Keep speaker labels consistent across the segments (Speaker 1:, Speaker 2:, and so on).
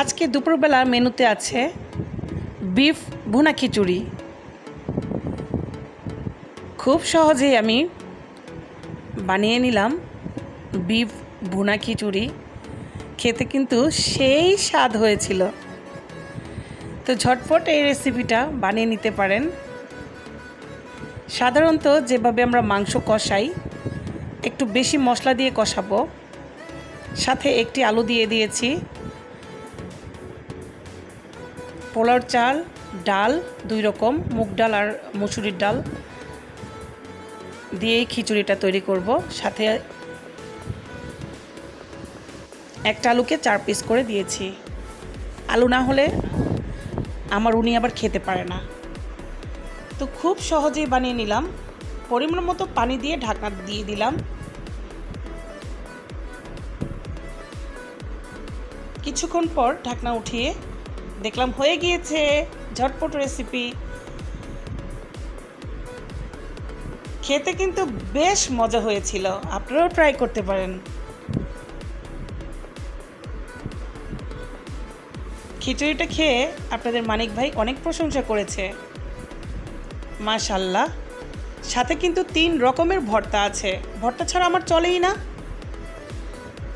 Speaker 1: আজকে দুপুরবেলার মেনুতে আছে বিফ ভুনা খিচুড়ি। খুব সহজেই আমি বানিয়ে নিলাম বিফ ভুনা খিচুড়ি। খেতে কিন্তু সেই স্বাদ হয়েছিল। তো ঝটফট এই রেসিপিটা বানিয়ে নিতে পারেন। সাধারণত যেভাবে আমরা মাংস কষাই, একটু বেশি মশলা দিয়ে কষাবো, সাথে একটি আলু দিয়ে দিয়েছি। পোলার চাল, ডাল, দুই রকম, মুগ ডাল আর মুসুরির ডাল দিয়েই খিচুড়িটা তৈরি করব। সাথে একটা আলুকে চার পিস করে দিয়েছি। আলু না হলে আমার উনি আবার খেতে পারে না। তো খুব সহজেই বানিয়ে নিলাম। পরিমাণ মতো পানি দিয়ে ঢাকনা দিয়ে দিলাম। কিছুক্ষণ পর ঢাকনা উঠিয়ে দেখলাম হয়ে গিয়েছে, ঝটপট রেসিপি খেতে কিন্তু বেশ মজা হয়েছিল, আপনারাও ট্রাই করতে পারেন। খিচুড়িটা খেয়ে আপনাদের মানিক ভাই অনেক প্রশংসা করেছে। মাশাল্লাহ। সাথে কিন্তু তিন রকমের ভর্তা আছে। ভর্তা ছাড়া আমার চলেই না।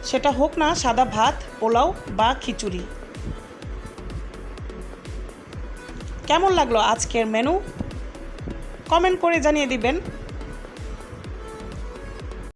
Speaker 1: সেটা হোক না, সাদা ভাত, পোলাও বা খিচুড়ি। কেমন লাগল আজকের মেনু কমেন্ট করে জানিয়ে দিবেন।